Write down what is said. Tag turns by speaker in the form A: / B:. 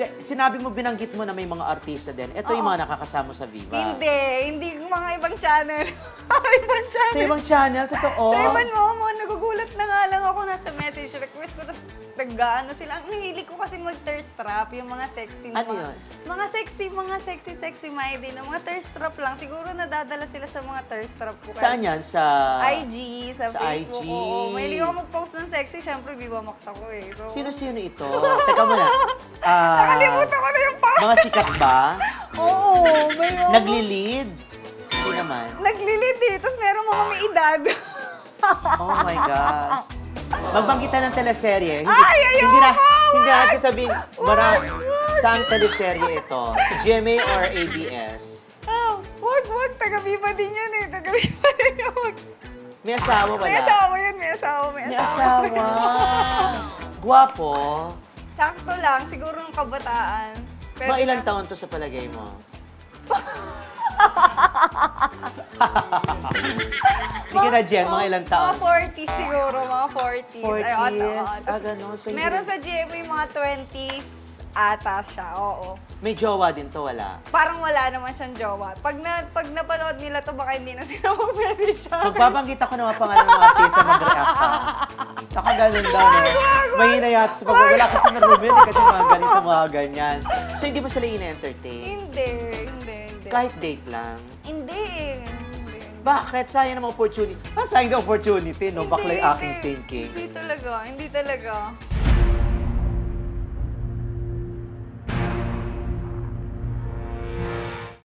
A: Te- Sinabi mo, binanggit mo na may mga artista din. Ito yung
B: Oo.
A: mga nakakasama sa Viva.
B: Hindi, hindi yung mga ibang channel. ibang channel.
A: Sa ibang channel, totoo.
B: Sa ibang mo, mga nasa message request ko, tapos nag-ano sila. Ang hilig ko kasi mag-thirst trap, yung mga sexy.
A: Ano
B: mga,
A: yun?
B: Mga sexy, mga sexy, sexy minded na mga thirst trap lang. Siguro nadadala sila sa mga thirst trap ko. Kaya-
A: Saan yan? Sa...
B: IG, sa,
A: Sa
B: Facebook.
A: IG.
B: Oo, mahilig ako mag-post ng sexy. Syempre, Viva Max ako eh. So,
A: Sino-sino ito? Teka muna. Ah,
B: Nakalimutan ko na yung pa.
A: mga sikat ba?
B: Oo, may mga...
A: Nagli-lead? Hindi naman.
B: Naglilid eh. Tapos meron mga may edad.
A: Oh my God. Magbanggit na ng teleserye. Hindi,
B: Ay, ayoko!
A: Hindi na, hindi natin sabihin, mara,
B: Wag, wag.
A: saan teleserye ito? GMA or ABS?
B: Ah, wag, wag. Taga-Viva din yan eh. Taga-Viva din yun.
A: May asawa wala?
B: May asawa yan, may asawa, may
A: May
B: asawa.
A: asawa. Guwapo.
B: Sakto lang, siguro ng kabataan.
A: Mga ilang
B: na-
A: taon to sa palagay mo? Sige na, Jen, mga ilang taon?
B: Mga 40s siguro, mga 40s.
A: 40s?
B: Ay, oo, oo.
A: Ah,
B: Tapos
A: ganun. So, hindi
B: meron sa GMA mga 20s ata siya, oo.
A: May jowa din to, wala.
B: Parang wala naman siyang jowa. Pag, na, pag napanood nila to, baka hindi na sila pwede siya.
A: Magbabanggit ako ng mga pangalan ng mga artista mag-react ka. Saka ganun daw, no? Mahina yata sa pag wala kasi na yun, eh, kasi mga ganito, mga ganyan. So, hindi mo sila ina-entertain?
B: Hindi, hindi, hindi.
A: Kahit date lang?
B: Hindi, hindi.
A: Bakit? Sayang naman opportunity. Ah, sayang na opportunity, no? Bakla yung
B: Hindi,
A: aking
B: hindi.
A: thinking.
B: Hindi talaga, hindi talaga.